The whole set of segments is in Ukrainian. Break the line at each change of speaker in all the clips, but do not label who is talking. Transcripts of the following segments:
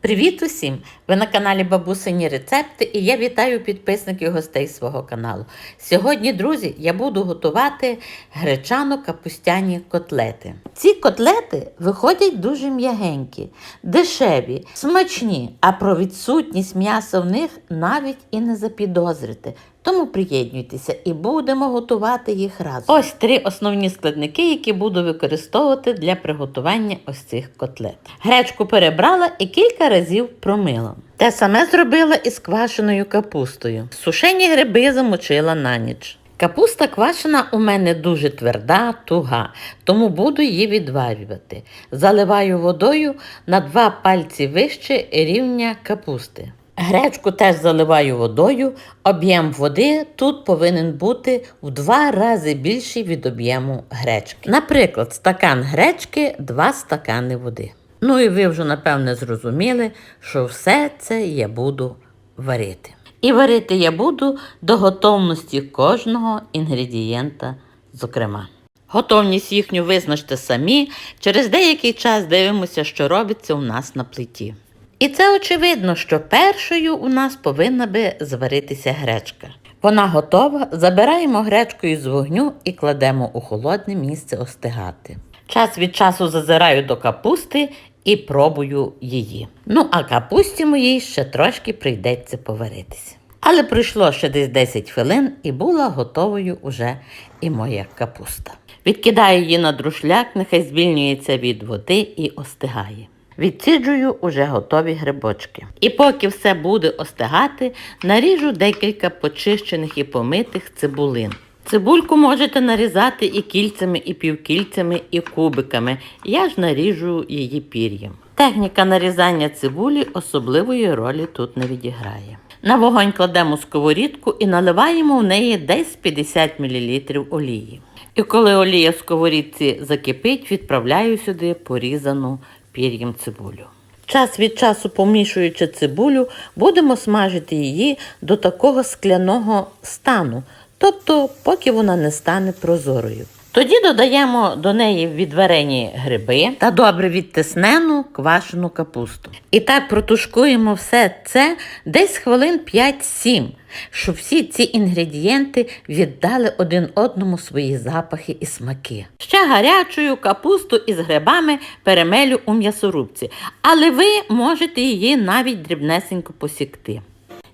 Привіт усім! Ви на каналі Бабусині Рецепти і я вітаю підписників гостей свого каналу. Сьогодні, друзі, я буду готувати гречано-капустяні котлети. Ці котлети виходять дуже м'ягенькі, дешеві, смачні, а про відсутність м'яса в них навіть і не запідозрите. Тому приєднуйтеся і будемо готувати їх разом. Ось три основні складники, які буду використовувати для приготування ось цих котлет. Гречку перебрала і кілька разів промила. Те саме зробила і з квашеною капустою. Сушені гриби замочила на ніч. Капуста квашена у мене дуже тверда, туга, тому буду її відварювати. Заливаю водою на два пальці вище рівня капусти. Гречку теж заливаю водою. Об'єм води тут повинен бути в два рази більший від об'єму гречки. Наприклад, стакан гречки, два стакани води. Ну і ви вже напевне зрозуміли, що все це я буду варити. І варити я буду до готовності кожного інгредієнта, зокрема. Готовність їхню визначте самі. Через деякий час дивимося, що робиться у нас на плиті. І це очевидно, що першою у нас повинна би зваритися гречка. Вона готова, забираємо гречку із вогню і кладемо у холодне місце остигати. Час від часу зазираю до капусти і пробую її. Ну, а капусті моїй ще трошки прийдеться поваритися. Але пройшло ще десь 10 хвилин і була готовою уже і моя капуста. Відкидаю її на друшляк, нехай звільнюється від води і остигає. Відсіджую уже готові грибочки. І поки все буде остигати, наріжу декілька почищених і помитих цибулин. Цибульку можете нарізати і кільцями, і півкільцями, і кубиками. Я ж наріжу її пір'ям. Техніка нарізання цибулі особливої ролі тут не відіграє. На вогонь кладемо сковорідку і наливаємо в неї десь 50 мл олії. І коли олія в сковорідці закипить, відправляю сюди порізану пір'ям цибулю. Час від часу, помішуючи цибулю, будемо смажити її до такого скляного стану, тобто поки вона не стане прозорою. Тоді додаємо до неї відварені гриби та добре відтиснену квашену капусту. І так протушкуємо все це десь хвилин 5-7, щоб всі ці інгредієнти віддали один одному свої запахи і смаки. Ще гарячою капусту із грибами перемелю у м'ясорубці, але ви можете її навіть дрібнесенько посікти.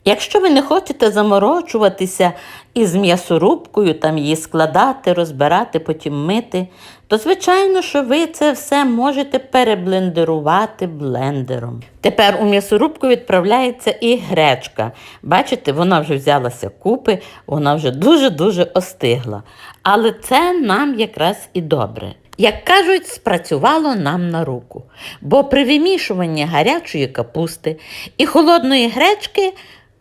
Якщо ви не хочете заморочуватися із м'ясорубкою, там її складати, розбирати, потім мити, то звичайно, що ви це все можете переблендерувати блендером. Тепер у м'ясорубку відправляється і гречка. Бачите, вона вже взялася купи, вона вже дуже-дуже остигла. Але це нам якраз і добре. Як кажуть, спрацювало нам на руку, бо при вимішуванні гарячої капусти і холодної гречки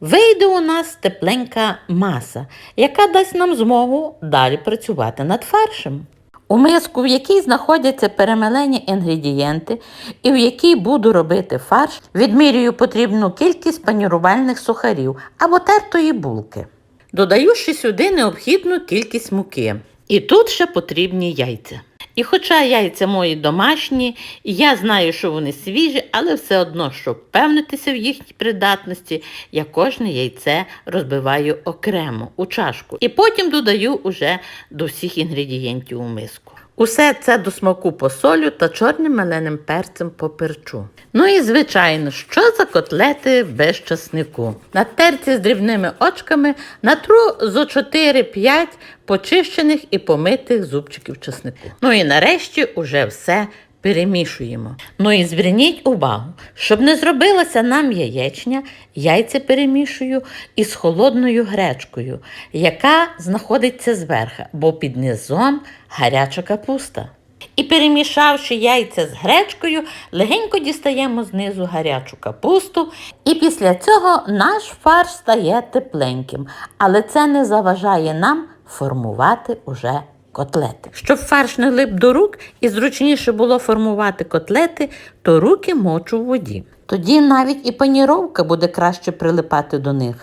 вийде у нас тепленька маса, яка дасть нам змогу далі працювати над фаршем. У миску, в якій знаходяться перемелені інгредієнти, і в якій буду робити фарш, відмірюю потрібну кількість панірувальних сухарів або тертої булки. Додаю ще сюди необхідну кількість муки. І тут ще потрібні яйця. І хоча яйця мої домашні, і я знаю, що вони свіжі, але все одно, щоб впевнитися в їхній придатності, я кожне яйце розбиваю окремо у чашку. І потім додаю уже до всіх інгредієнтів у миску. Усе це до смаку посолю та чорним меленим перцем поперчу. Ну і звичайно, що за котлети без часнику. На терці з дрібними очками натру зо 4-5 почищених і помитих зубчиків часнику. Ну і нарешті уже все перемішуємо. Ну і зверніть увагу, щоб не зробилася нам яєчня, яйця перемішую із холодною гречкою, яка знаходиться зверху, бо під низом гаряча капуста. І перемішавши яйця з гречкою, легенько дістаємо знизу гарячу капусту, і після цього наш фарш стає тепленьким, але це не заважає нам формувати уже котлети. Щоб фарш не лип до рук і зручніше було формувати котлети, то руки мочу в воді. Тоді навіть і паніровка буде краще прилипати до них.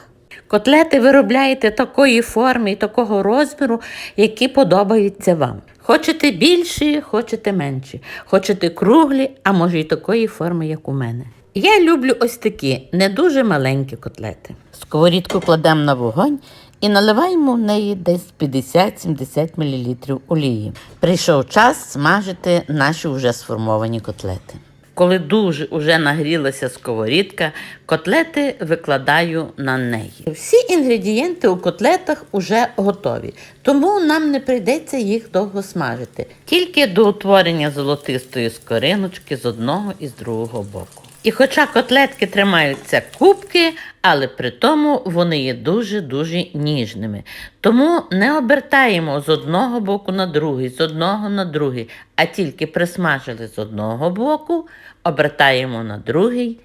Котлети виробляєте такої форми і такого розміру, які подобаються вам. Хочете більші, хочете менші, хочете круглі, а може й такої форми, як у мене. Я люблю ось такі не дуже маленькі котлети. Сковорідку кладемо на вогонь і наливаємо в неї десь 50-70 мл олії. Прийшов час смажити наші вже сформовані котлети. Коли дуже уже нагрілася сковорідка, котлети викладаю на неї. Всі інгредієнти у котлетах вже готові, тому нам не прийдеться їх довго смажити, тільки до утворення золотистої скориночки з одного і з другого боку. І хоча котлетки тримаються кубки, але при тому вони є дуже-дуже ніжними. Тому не обертаємо з одного боку на другий, з одного на другий, а тільки присмажили з одного боку, обертаємо на другий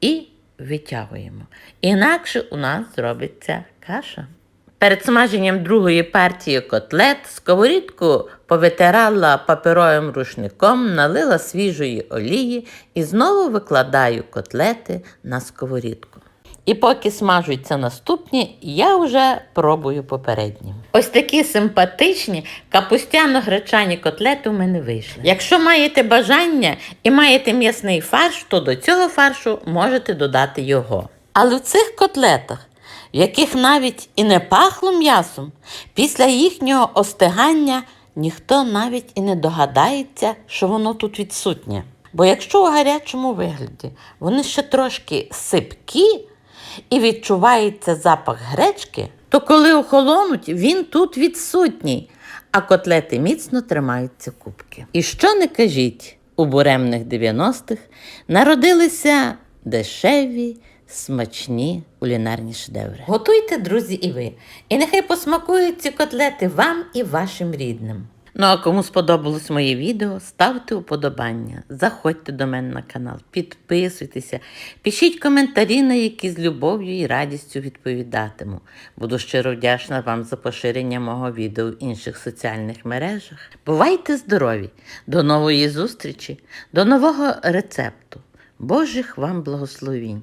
і витягуємо. Інакше у нас зробиться каша. Перед смаженням другої партії котлет сковорідку повитирала паперовим рушником, налила свіжої олії і знову викладаю котлети на сковорідку. І поки смажуються наступні, я вже пробую попередні. Ось такі симпатичні капустяно-гречані котлети у мене вийшли. Якщо маєте бажання і маєте м'ясний фарш, то до цього фаршу можете додати його. Але в цих котлетах в яких навіть і не пахло м'ясом, після їхнього остигання ніхто навіть і не догадається, що воно тут відсутнє. Бо якщо у гарячому вигляді вони ще трошки сипкі і відчувається запах гречки, то коли охолонуть, він тут відсутній, а котлети міцно тримаються кубки. І що не кажіть, у буремних 90-х народилися дешеві, смачні кулінарні шедеври. Готуйте, друзі, і ви. І нехай посмакують ці котлети вам і вашим рідним. Ну а кому сподобалось моє відео, ставте уподобання, заходьте до мене на канал, підписуйтеся, пишіть коментарі, на які з любов'ю і радістю відповідатиму. Буду щиро вдячна вам за поширення мого відео в інших соціальних мережах. Бувайте здорові! До нової зустрічі, до нового рецепту. Божих вам благословінь